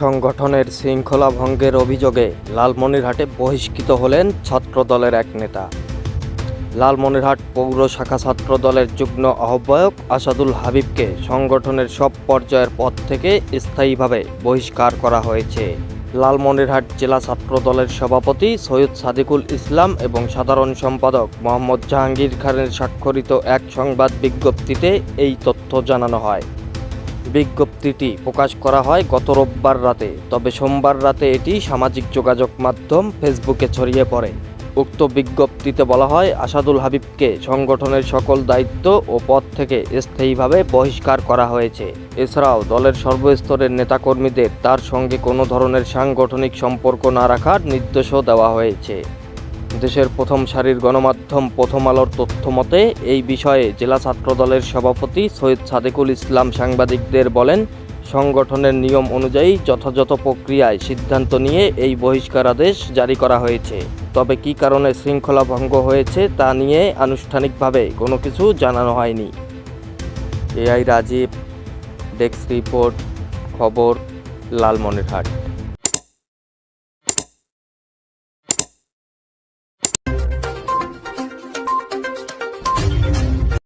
সংগঠনের শৃঙ্খলা ভঙ্গের অভিযোগে লালমনিরহাটে বহিষ্কৃত হলেন ছাত্রদলের এক নেতা। লালমনিরহাট পৌর শাখা ছাত্রদলের যুগ্ম আহ্বায়ক আসাদুল হাবিবকে সংগঠনের সব পর্যায়ের পদ থেকে স্থায়ীভাবে বহিষ্কার করা হয়েছে। লালমনিরহাট জেলা ছাত্রদলের সভাপতি সৈয়দ সাদিকুল ইসলাম এবং সাধারণ সম্পাদক মোহাম্মদ জাহাঙ্গীর খানের স্বাক্ষরিত এক সংবাদ বিজ্ঞপ্তিতে এই তথ্য জানানো হয়। বিজ্ঞপ্তিটি প্রকাশ করা হয় গত রোববার রাতে। তবে সোমবার রাতে এটি সামাজিক যোগাযোগ মাধ্যম ফেসবুকে ছড়িয়ে পড়ে। উক্ত বিজ্ঞপ্তিতে বলা হয়, আসাদুল হাবিবকে সংগঠনের সকল দায়িত্ব ও পদ থেকে স্থায়ীভাবে বহিষ্কার করা হয়েছে। এছাড়াও, দলের সর্বস্তরের নেতাকর্মীদের তার সঙ্গে কোনো ধরনের সাংগঠনিক সম্পর্ক না রাখার নির্দেশও দেওয়া হয়েছে। দেশের প্রথম সারির গণমাধ্যম প্রথম আলোর তথ্য মতে, এই বিষয়ে জেলা ছাত্রদলের সভাপতি সৈয়দ সাদেকুল ইসলাম সাংবাদিকদের বলেন, সংগঠনের নিয়ম অনুযায়ী যথাযথ প্রক্রিয়ায় সিদ্ধান্ত নিয়ে এই বহিষ্কারাদেশ জারি করা হয়েছে। তবে কী কারণে শৃঙ্খলা ভঙ্গ হয়েছে তা নিয়ে আনুষ্ঠানিকভাবে কোনো কিছু জানানো হয়নি। এআই রাজীব, ডেস্ক রিপোর্ট, খবর, লালমনিরহাট।